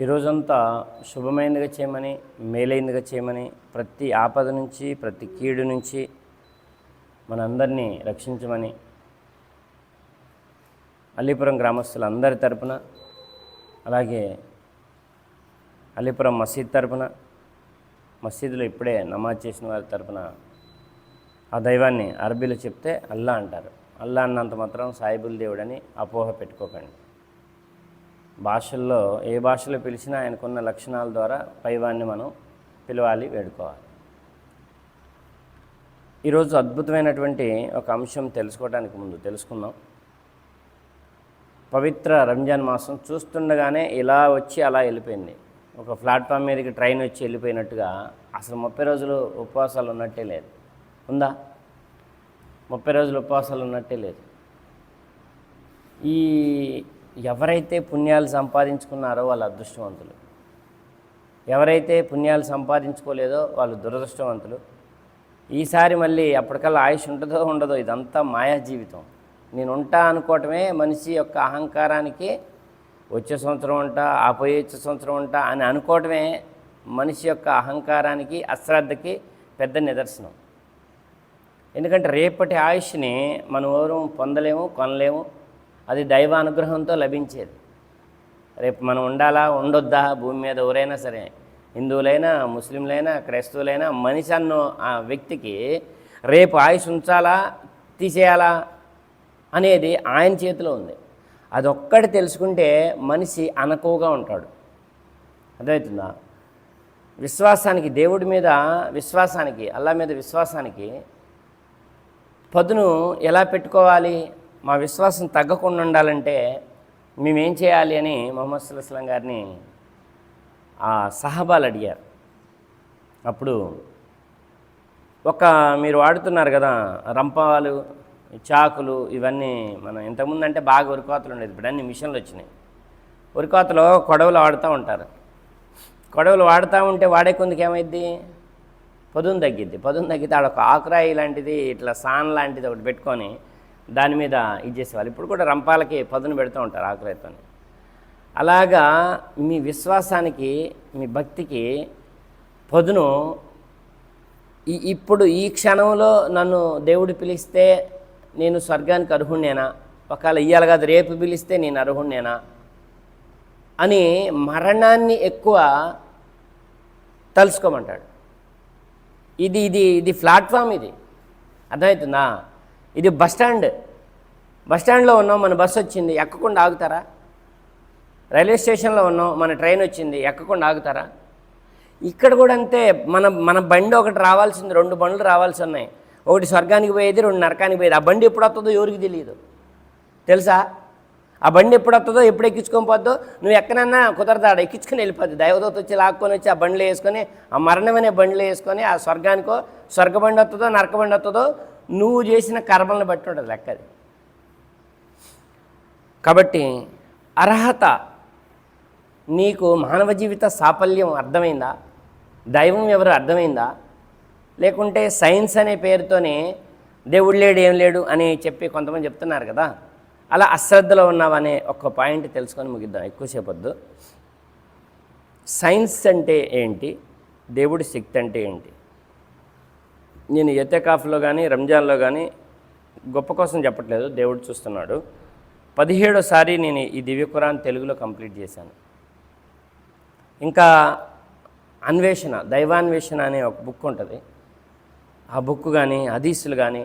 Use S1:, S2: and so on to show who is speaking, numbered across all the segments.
S1: ఈ రోజంతా శుభమైనదిగా చేయమని మేలైనదిగా చేయమని ప్రతి ఆపద నుంచి ప్రతి కీడు నుంచి మనందరినీ రక్షించమని అల్లీపురం గ్రామస్తులందరి తరపున అలాగే అల్లీపురం మసీద్ తరపున మసీదులో ఇప్పుడే నమాజ్ చేసిన వారి తరపున ఆ దైవాన్ని అరబీలో చెప్తే అల్లా అంటారు. అల్లా అన్నంత మాత్రం సాయిబుల్ దేవుడని అపోహ పెట్టుకోకండి. భాషల్లో ఏ భాషలో పిలిచినా ఆయనకున్న లక్షణాల ద్వారా పైవాన్ని మనం పిలవాలి వేడుకోవాలి. ఈరోజు అద్భుతమైనటువంటి ఒక అంశం తెలుసుకోవడానికి ముందు తెలుసుకుందాం. పవిత్ర రంజాన్ మాసం చూస్తుండగానే ఇలా వచ్చి అలా వెళ్ళిపోయింది. ఒక ప్లాట్ఫామ్ మీదకి ట్రైన్ వచ్చి వెళ్ళిపోయినట్టుగా అసలు ముప్పై రోజులు ఉపవాసాలు ఉన్నట్టే లేదు. ఉందా? ముప్పై రోజులు ఉపవాసాలు ఉన్నట్టే లేదు. ఈ ఎవరైతే పుణ్యాలు సంపాదించుకున్నారో వాళ్ళు అదృష్టవంతులు. ఎవరైతే పుణ్యాలు సంపాదించుకోలేదో వాళ్ళు దురదృష్టవంతులు. ఈసారి మళ్ళీ అప్పటికల్లా ఆయుష్ ఉంటుందో ఉండదో ఇదంతా మాయా జీవితం. నేను ఉంటా అనుకోవటమే మనిషి యొక్క అహంకారానికి వచ్చే సంవత్సరం ఉంటా ఆపోయే వచ్చే సంవత్సరం ఉంటా అని అనుకోవటమే మనిషి యొక్క అహంకారానికి అశ్రద్ధకి పెద్ద నిదర్శనం. ఎందుకంటే రేపటి ఆయుష్ని మనం ఎవరు పొందలేము కొనలేము. అది దైవ అనుగ్రహంతో లభించేది. రేపు మనం ఉండాలా? ఉండొద్దా? భూమి మీద ఎవరైనా సరే హిందువులైనా ముస్లింలైనా క్రైస్తవులైనా మనిషి అన్న ఆ వ్యక్తికి రేపు ఆయుష్ ఉంచాలా? తీసేయాలా? అనేది ఆయన చేతిలో ఉంది. అదొక్కటి తెలుసుకుంటే మనిషి అనకువగా ఉంటాడు. అర్థమవుతుందా? విశ్వాసానికి దేవుడి మీద విశ్వాసానికి అల్లా మీద విశ్వాసానికి పదును ఎలా పెట్టుకోవాలి? మా విశ్వాసం తగ్గకుండా ఉండాలంటే మేమేం చేయాలి అని మొహమ్మద్ సుల్లాం గారిని ఆ సహబాలు అడిగారు. అప్పుడు ఒక మీరు వాడుతున్నారు కదా రంపాలు చాకులు ఇవన్నీ మనం ఇంతకుముందు అంటే బాగా ఉరికోతలు ఉండేది ఇప్పుడు అన్ని మిషన్లు వచ్చినాయి. ఉరికోతలో కొడవలు వాడుతూ ఉంటారు. కొడవలు వాడుతూ ఉంటే వాడే కొందుకు ఏమైద్ది? పదును తగ్గిద్ది. పదును తగ్గితే ఆడ ఒక ఆకురాయి లాంటిది ఇట్లా సాన్ లాంటిది ఒకటి పెట్టుకొని దాని మీద ఇది చేసేవాళ్ళు. ఇప్పుడు కూడా రంపాలకి పదును పెడుతూ ఉంటారు ఆకురాయితో అలాగా మీ విశ్వాసానికి మీ భక్తికి పదును ఈ ఇప్పుడు ఈ క్షణంలో నన్ను దేవుడు పిలిస్తే నేను స్వర్గానికి అర్హుణ్ణేనా? ఒకవేళ ఇయ్యాల కాదు రేపు పిలిస్తే నేను అర్హుణ్ణేనా? అని మరణాన్ని ఎక్కువ తలుసుకోమంటాడు. ఇది ఇది ఇది ప్లాట్ఫామ్ ఇది. అర్థమవుతుందా? ఇది బస్ స్టాండ్. బస్ స్టాండ్లో ఉన్నాం మన బస్సు వచ్చింది. ఎక్కకుండా ఆగుతారా? రైల్వే స్టేషన్లో ఉన్నాం మన ట్రైన్ వచ్చింది. ఎక్కకుండా ఆగుతారా? ఇక్కడ కూడా అంతే. మన మన బండి ఒకటి రావాల్సింది రెండు బండ్లు రావాల్సి ఉన్నాయి. ఒకటి స్వర్గానికి పోయేది రెండు నరకానికి పోయేది. ఆ బండి ఎప్పుడు వస్తుందో ఎవరికి తెలియదు. తెలుసా? ఆ బండి ఎప్పుడు వస్తుందో ఎప్పుడు ఎక్కించుకొని పోద్దో నువ్వు ఎక్కడన్నా కుదరదాడ ఎక్కించుకొని వెళ్ళిపోద్ది. దైవదూత వచ్చి లాక్కొని వచ్చి ఆ బండిలో వేసుకొని ఆ మరణమనే బండిలో వేసుకొని ఆ స్వర్గానికో స్వర్గ బండి వస్తుందో నరక బండి వస్తుందో నువ్వు చేసిన కర్మలను బట్టి ఉండదు లెక్కది కాబట్టి అర్హత నీకు మానవ జీవిత సాఫల్యం అర్థమైందా? దైవం ఎవరు అర్థమైందా? లేకుంటే సైన్స్ అనే పేరుతోనే దేవుడు లేడు ఏం లేడు అని చెప్పి కొంతమంది చెప్తున్నారు కదా. అలా అశ్రద్ధలో ఉన్నావనే ఒక పాయింట్ తెలుసుకొని ముగిద్దాం ఎక్కువసేపు వద్దు. సైన్స్ అంటే ఏంటి? దేవుడి శక్తి అంటే ఏంటి? నేను ఎతెకాఫ్లో కానీ రంజాన్లో కానీ గొప్ప కోసం చెప్పట్లేదు. దేవుడు చూస్తున్నాడు. పదిహేడోసారి నేను ఈ దివ్యకురాన్ తెలుగులో కంప్లీట్ చేశాను. ఇంకా అన్వేషణ దైవాన్వేషణ అనే ఒక బుక్ ఉంటుంది. ఆ బుక్ కానీ హదీసులు కానీ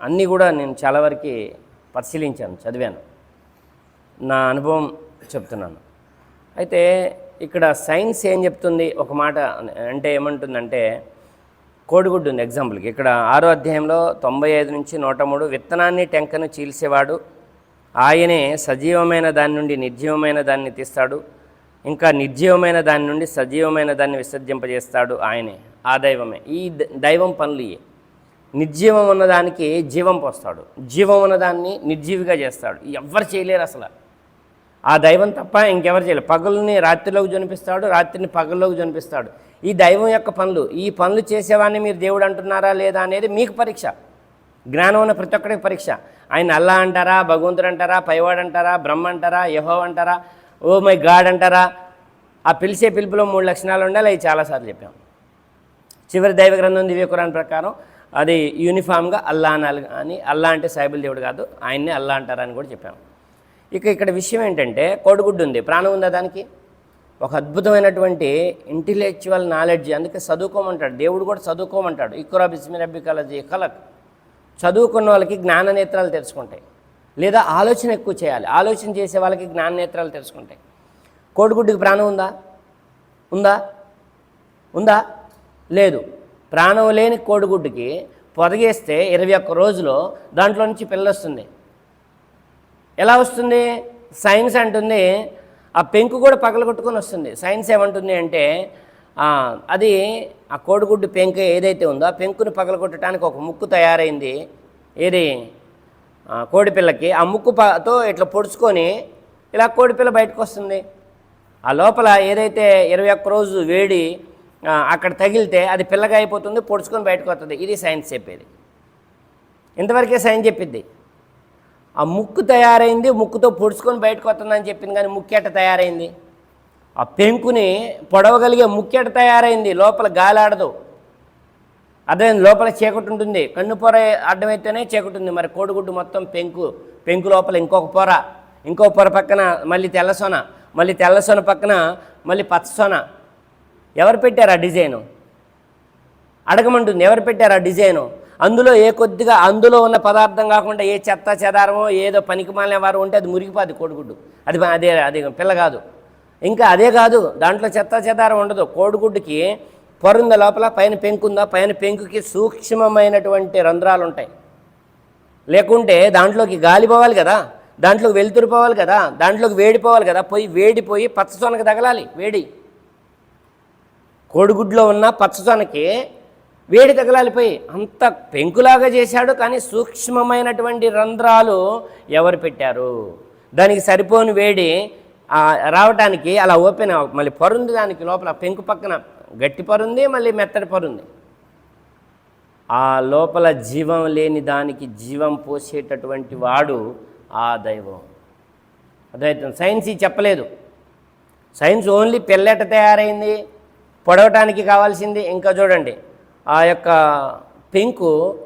S1: అన్నీ కూడా నేను చాలా వరకు పరిశీలించాను చదివాను. నా అనుభవం చెప్తున్నాను. అయితే ఇక్కడ సైన్స్ ఏం చెప్తుంది? ఒక మాట అంటే ఏమంటుందంటే కోడిగుడ్డు ఉంది ఎగ్జాంపుల్కి ఇక్కడ ఆరో అధ్యాయంలో తొంభై ఐదు నుంచి నూట మూడు విత్తనాన్ని టెంకను చీల్చేవాడు. ఆయనే సజీవమైన దాని నుండి నిర్జీవమైన దాన్ని తీస్తాడు. ఇంకా నిర్జీవమైన దాని నుండి సజీవమైన దాన్ని విసర్జింపజేస్తాడు ఆయనే ఆ దైవమే. ఈ దైవం పనులు ఇయే. నిర్జీవం ఉన్నదానికి జీవం పోస్తాడు. జీవం ఉన్నదాన్ని నిర్జీవిగా చేస్తాడు. ఎవ్వరు చేయలేరు అసలు. ఆ దైవం తప్ప ఇంకెవరు చేయలేదు పగలుని రాత్రిలోకి జనిపిస్తాడు రాత్రిని పగల్లోకి జనిపిస్తాడు. ఈ దైవం యొక్క పనులు ఈ పనులు చేసేవాడిని మీరు దేవుడు అంటున్నారా లేదా అనేది మీకు పరీక్ష. జ్ఞానం ఉన్న ప్రతి ఒక్కరికి పరీక్ష. ఆయన అల్లా అంటారా భగవంతుడు అంటారా పైవాడు అంటారా బ్రహ్మ అంటారా యహో అంటారా ఓ మై గాడ్ అంటారా? ఆ పిలిచే పిలుపులో మూడు లక్షణాలు ఉండాలి అవి చాలాసార్లు చెప్పాం. చివరి దైవ గ్రంథం దివ్య ప్రకారం అది యూనిఫామ్గా అల్లా అనాలి అని అల్లా అంటే సాయిబుల్ దేవుడు కాదు ఆయన్నే అల్లా అంటారని కూడా చెప్పాము ఇక ఇక్కడ విషయం ఏంటంటే కోడిగుడ్డు ఉంది. ప్రాణం ఉందా దానికి? ఒక అద్భుతమైనటువంటి ఇంటెలెక్చువల్ నాలెడ్జ్ అందుకే చదువుకోమంటాడు. దేవుడు కూడా చదువుకోమంటాడు. ఇక్కురా బిస్మి రబ్బి కలజీ కలక్ చదువుకున్న వాళ్ళకి జ్ఞాన నేత్రాలు తెరుచుకుంటాయి లేదా ఆలోచన ఎక్కువ చేయాలి. ఆలోచన చేసే వాళ్ళకి జ్ఞాన నేత్రాలు తెరుచుకుంటాయి కోడిగుడ్డుకి ప్రాణం ఉందా? ఉందా? ఉందా? లేదు. ప్రాణం లేని కోడిగుడ్డుకి పొదగేస్తే ఇరవై ఒక్క రోజులో దాంట్లో నుంచి పిల్లొస్తుంది ఎలా వస్తుంది? సైన్స్ అంటుంది ఆ పెంకు కూడా పగలగొట్టుకొని వస్తుంది. సైన్స్ ఏమంటుంది అంటే అది ఆ కోడిగుడ్డు పెంకు ఏదైతే ఉందో ఆ పెంకుని పగలగొట్టడానికి ఒక ముక్కు తయారైంది. ఏది? కోడిపిల్లకి ఆ ముక్కు పతో ఇట్లా పొడుచుకొని ఇలా కోడిపిల్ల బయటకు వస్తుంది. ఆ లోపల ఏదైతే ఇరవై ఒక్క రోజు వేడి అక్కడ తగిలితే అది పిల్లగా అయిపోతుంది పొడుచుకొని బయటకు వస్తుంది. ఇది సైన్స్ చెప్పేది. ఇంతవరకే సైన్స్ చెప్పిద్ది. ఆ ముక్కు తయారైంది ముక్కుతో పొడుచుకొని బయటకు వస్తుందని చెప్పింది కానీ ముక్కెట తయారైంది. ఆ పెంకుని పొడవగలిగే ముక్కెట తయారైంది లోపల గాలి ఆడదు. అదే లోపల చీకటి ఉంటుంది. కన్ను పొర అడ్డమైతేనే చీకటి ఉంది. మరి కోడిగుడ్డు మొత్తం పెంకు పెంకు లోపల ఇంకొక పొర ఇంకో పొర పక్కన మళ్ళీ తెల్లసొన మళ్ళీ తెల్లసొన పక్కన మళ్ళీ పచ్చసొన ఎవరు పెట్టారు ఆ డిజైను? అడగమంటుంది. ఎవరు పెట్టారు ఆ డిజైను? అందులో ఏ కొద్దిగా అందులో ఉన్న పదార్థం కాకుండా ఏ చెత్త చెదారమో ఏదో పనికి మాలిన వారు ఉంటే అది మురిగిపోద్ది కోడిగుడ్డు. అది అదే అది పిల్ల కాదు. ఇంకా అదే కాదు దాంట్లో చెత్త చెదారం ఉండదు. కోడిగుడ్డుకి పొరుంద లోపల పైన పెంకుందా పైన పెంకుకి సూక్ష్మమైనటువంటి రంధ్రాలు ఉంటాయి లేకుంటే దాంట్లోకి గాలి పోవాలి కదా దాంట్లోకి వెలుతురు పోవాలి కదా దాంట్లోకి వేడిపోవాలి కదా పోయి వేడిపోయి పచ్చసొనకు తగలాలి వేడి. కోడిగుడ్లో ఉన్న పచ్చసొనకి వేడి తగలాలిపోయి అంత పెంకులాగా చేశాడు కానీ సూక్ష్మమైనటువంటి రంధ్రాలు ఎవరు పెట్టారు? దానికి సరిపోని వేడి రావటానికి అలా ఓపెన్ మళ్ళీ పరుంది దానికి లోపల పెంకు పక్కన గట్టి పరుంది మళ్ళీ మెత్తటి పరుంది. ఆ లోపల జీవం లేని దానికి జీవం పోసేటటువంటి వాడు ఆ దైవం. అదైతే సైన్స్ ఇది చెప్పలేదు. సైన్స్ ఓన్లీ పిల్లెట తయారైంది పొడవటానికి కావాల్సింది ఇంకా చూడండి. ఆ యొక్క పెంకు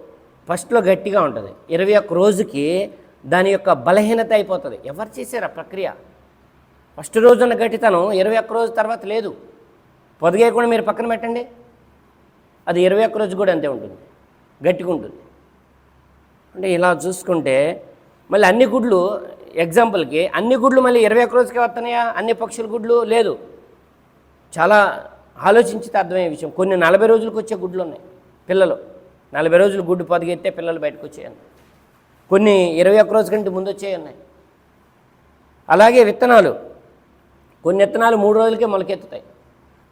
S1: ఫస్ట్లో గట్టిగా ఉంటుంది. ఇరవై ఒక్క రోజుకి దాని యొక్క బలహీనత అయిపోతుంది. ఎవరు చేశారు ఆ ప్రక్రియ? ఫస్ట్ రోజున్న గట్టితనం ఇరవై ఒక్క రోజు తర్వాత లేదు. పొదిగేయకుండా మీరు పక్కన పెట్టండి. అది ఇరవై ఒక్క రోజు కూడా అంతే ఉంటుంది. గట్టిగా ఉంటుంది. అంటే ఇలా చూసుకుంటే మళ్ళీ అన్ని గుడ్లు ఎగ్జాంపుల్కి అన్ని గుడ్లు మళ్ళీ ఇరవై ఒక్క రోజుకే వస్తున్నాయా అన్ని పక్షుల గుడ్లు లేదు. చాలా ఆలోచించితే అర్థమయ్యే విషయం. కొన్ని నలభై రోజులకు వచ్చే గుడ్లు ఉన్నాయి పిల్లలు. నలభై రోజులు గుడ్డు పొదిగెత్తే పిల్లలు బయటకు వచ్చేయండి. కొన్ని ఇరవై ఒక్క రోజు కంటే ముందు వచ్చేయన్నాయి ఉన్నాయి. అలాగే విత్తనాలు. కొన్ని విత్తనాలు మూడు రోజులకే మొలకెత్తుతాయి.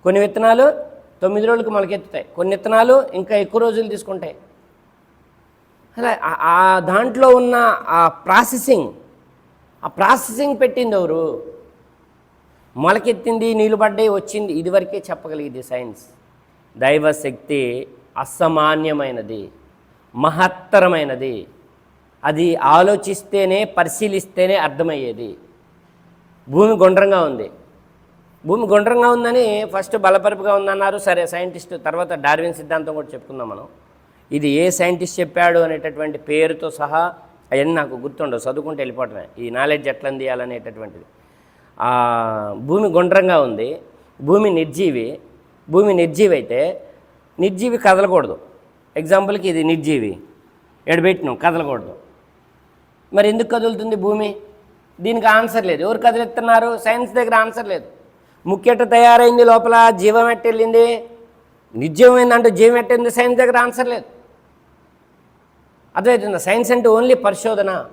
S1: కొన్ని విత్తనాలు తొమ్మిది రోజులకి మొలకెత్తుతాయి. కొన్ని విత్తనాలు ఇంకా ఎక్కువ రోజులు తీసుకుంటాయి. అలా ఆ దాంట్లో ఉన్న ఆ ప్రాసెసింగ్ ఆ ప్రాసెసింగ్ పెట్టింది ఎవరు? మొలకెత్తింది నీళ్ళు పడ్డాయి వచ్చింది. ఇదివరకే చెప్పగలిగింది సైన్స్. దైవశక్తి అసామాన్యమైనది మహత్తరమైనది. అది ఆలోచిస్తేనే పరిశీలిస్తేనే అర్థమయ్యేది. భూమి గుండ్రంగా ఉంది. భూమి గుండ్రంగా ఉందని ఫస్ట్ బలపరుపుగా ఉందన్నారు. సరే సైంటిస్ట్ తర్వాత డార్విన్ సిద్ధాంతం కూడా చెప్పుకుందాం మనం. ఇది ఏ సైంటిస్ట్ చెప్పాడు అనేటటువంటి పేరుతో సహా అవన్నీ నాకు గుర్తుండవు. చదువుకుంటూ వెళ్ళిపోవటమే. ఈ నాలెడ్జ్ ఎట్లా అందియాలనేటటువంటిది. భూమి గుండ్రంగా ఉంది భూమి నిర్జీవి భూమి నిర్జీవి అయితే నిర్జీవి కదలకూడదు. ఎగ్జాంపుల్కి ఇది నిర్జీవి. ఎడబెట్టినాం కదలకూడదు. మరి ఎందుకు కదులుతుంది భూమి? దీనికి ఆన్సర్ లేదు. ఎవరు కదిలిస్తున్నారు? సైన్స్ దగ్గర ఆన్సర్ లేదు. ముఖ్యట తయారైంది లోపల జీవం ఎట్టెళ్ళింది? నిజమైందంటే జీవం ఎట్టింది సైన్స్ దగ్గర ఆన్సర్ లేదు. అర్థమవుతుందా సైన్స్ అంటే ఓన్లీ పరిశోధన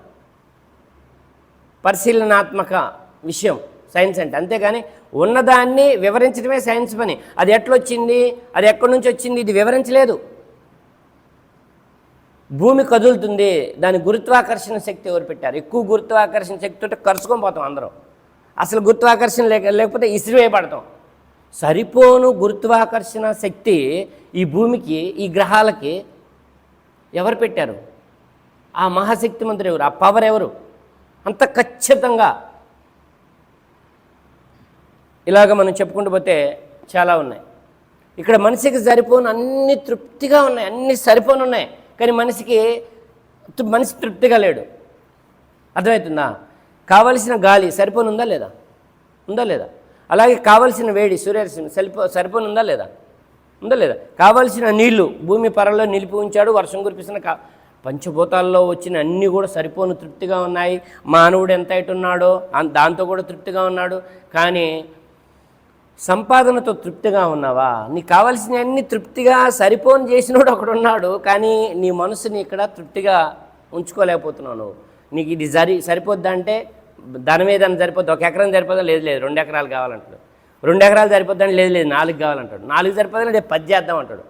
S1: పరిశీలనాత్మక విషయం. సైన్స్ అంటే. అంతేగాని ఉన్నదాన్ని వివరించడమే సైన్స్ పని. అది ఎట్లొచ్చింది? అది ఎక్కడి నుంచి వచ్చింది? ఇది వివరించలేదు. భూమి కదులుతుంది. దాని గురుత్వాకర్షణ శక్తి ఎవరు పెట్టారు? ఎక్కువ గురుత్వాకర్షణ శక్తి ఉంటే కరుచుకొని పోతాం అందరం. అసలు గురుత్వాకర్షణ లేక లేకపోతే ఇసిరివేయబడతాం. సరిపోను గురుత్వాకర్షణ శక్తి ఈ భూమికి ఈ గ్రహాలకి ఎవరు పెట్టారు? ఆ మహాశక్తిమంతుడు ఎవరు? ఆ పవర్ ఎవరు? అంత ఖచ్చితంగా ఇలాగ మనం చెప్పుకుంటూ పోతే చాలా ఉన్నాయి. ఇక్కడ మనిషికి సరిపోను అన్ని తృప్తిగా ఉన్నాయి అన్ని సరిపోను ఉన్నాయి కానీ మనిషికి మనిషి తృప్తిగా లేడు. అర్థమవుతుందా? కావలసిన గాలి సరిపోను ఉందా లేదా? ఉందా లేదా? అలాగే కావలసిన వేడి సూర్యరశ్మి సరిపో సరిపోను ఉందా లేదా? ఉందా లేదా? కావలసిన నీళ్ళు భూమి పరలో నిలిపి ఉంచాడు వర్షం కురిపిస్తున్న కా పంచభూతాల్లో వచ్చిన అన్నీ కూడా సరిపోను తృప్తిగా ఉన్నాయి. మానవుడు ఎంత ఉన్నాడో దాంతో కూడా తృప్తిగా ఉన్నాడు. కానీ సంపాదనతో తృప్తిగా ఉన్నావా? నీకు కావాల్సిన అన్ని తృప్తిగా సరిపోని చేసినోడు ఒకడున్నాడు కానీ నీ మనసుని ఇక్కడ తృప్తిగా ఉంచుకోలేకపోతున్నావు నువ్వు. నీకు ఇది సరి సరిపోద్ది అంటే ధనం ఏదైనా సరిపోద్ది? ఒక ఎకరం సరిపోదా లేదు లేదు. రెండు ఎకరాలు కావాలంటాడు. రెండు ఎకరాలు సరిపోద్దని లేదు లేదు. నాలుగు కావాలంటాడు. నాలుగు సరిపోదని లేదు పది చేద్దాం అంటాడు.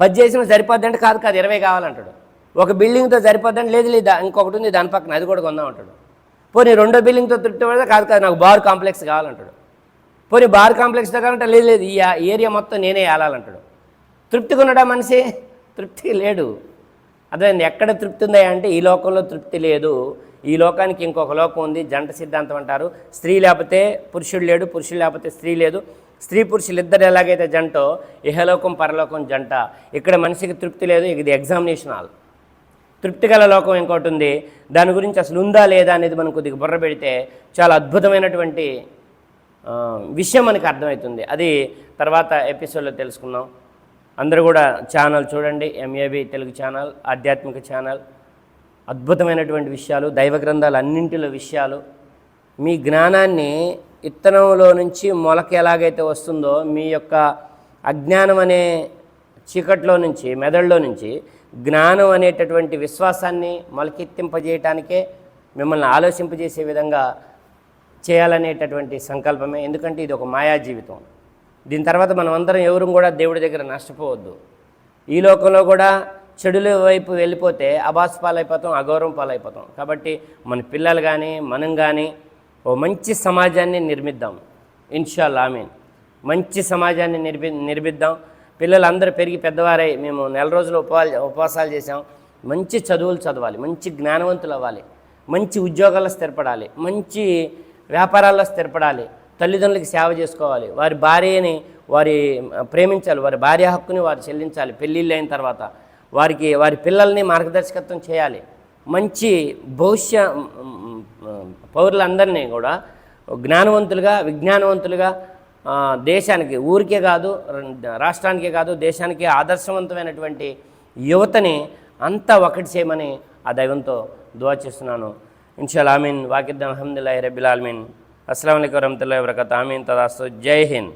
S1: పది చేసిన సరిపోద్దంటే కాదు కాదు. ఇరవై కావాలంటాడు. ఒక బిల్డింగ్తో సరిపోద్దని లేదు లేదు. ఇంకొకటి ఉంది దాని పక్కన. అది కూడా కొందాం అంటాడు. పోనీ రెండో బిల్డింగ్తో తృప్తి పడితే కాదు కాదు. నాకు బార్ కాంప్లెక్స్ కావాలంటాడు. పోనీ బార్ కాంప్లెక్స్ దగ్గర లేదు లేదు. ఈ ఏరియా మొత్తం నేనే ఏలాలంటాడు. తృప్తిగా ఉన్నాడా మనిషి? తృప్తి లేడు. అదే ఎక్కడ తృప్తి ఉందా అంటే ఈ లోకంలో తృప్తి లేదు. ఈ లోకానికి ఇంకొక లోకం ఉంది జంట సిద్ధాంతం అంటారు. స్త్రీ లేకపోతే పురుషుడు లేడు పురుషుడు లేకపోతే స్త్రీ లేదు. స్త్రీ పురుషులు ఇద్దరు ఎలాగైతే జంటో ఇహలోకం పరలోకం జంట. ఇక్కడ మనిషికి తృప్తి లేదు ఇది ఎగ్జామినేషన్ హాల్. తృప్తి గల లోకం ఇంకోటి ఉంది. దాని గురించి అసలు ఉందా లేదా అనేది మనం కొద్దిగా బుర్ర పెడితే చాలా అద్భుతమైనటువంటి విషయం మనకి అర్థమవుతుంది అది తర్వాత ఎపిసోడ్లో తెలుసుకుందాం. అందరూ కూడా ఛానల్ చూడండి. ఎంఏబి తెలుగు ఛానల్ ఆధ్యాత్మిక ఛానల్. అద్భుతమైనటువంటి విషయాలు దైవ గ్రంథాలు అన్నింటిలో విషయాలు. మీ జ్ఞానాన్ని ఇత్తనంలో నుంచి మొలక ఎలాగైతే వస్తుందో మీ యొక్క అజ్ఞానం అనే చీకట్లో నుంచి మెదడులో నుంచి జ్ఞానం అనేటటువంటి విశ్వాసాన్ని మొలకెత్తింపజేయటానికే మిమ్మల్ని ఆలోచింపజేసే విధంగా చేయాలనేటటువంటి సంకల్పమే. ఎందుకంటే ఇది ఒక మాయా జీవితం. దీని తర్వాత మనం అందరం ఎవరు కూడా దేవుడి దగ్గర నష్టపోవద్దు. ఈ లోకంలో కూడా చెడుల వైపు వెళ్ళిపోతే అబాస్ పాలైపోతాం అగౌరవం పాలైపోతాం. కాబట్టి మన పిల్లలు కానీ మనం కానీ ఓ మంచి సమాజాన్ని నిర్మిద్దాం. ఇన్షాల్లా ఆమీన్. మంచి సమాజాన్ని నిర్మి నిర్మిద్దాం. పిల్లలందరూ పెరిగి పెద్దవారై మేము నెల రోజులు ఉపవా ఉపవాసాలు చేసాం మంచి చదువులు చదవాలి మంచి జ్ఞానవంతులు అవ్వాలి. మంచి ఉద్యోగాలు స్థిరపడాలి. మంచి వ్యాపారాల్లో స్థిరపడాలి తల్లిదండ్రులకి సేవ చేసుకోవాలి వారి భార్యని వారి ప్రేమించాలి వారి భార్య హక్కుని వారు చెల్లించాలి పెళ్ళిళ్ళు అయిన తర్వాత వారికి వారి పిల్లల్ని మార్గదర్శకత్వం చేయాలి. మంచి భవిష్య పౌరులందరినీ కూడా జ్ఞానవంతులుగా విజ్ఞానవంతులుగా దేశానికి ఊరికే కాదు రాష్ట్రానికే కాదు దేశానికి ఆదర్శవంతమైనటువంటి యువతని అంతా ఒకటి చేయమని ఆ దైవంతో దువా చేస్తున్నాను. இன்ஷால் ஆமீன். வாக்கித்தன் அஹமதுல்லாஹி ரபில் ஆலமின். அஸ்லாம் வலைக்கம் வரமத்துல வரகத் ஆமீன். ததாஸ்து ஜெய்ஹிந்த்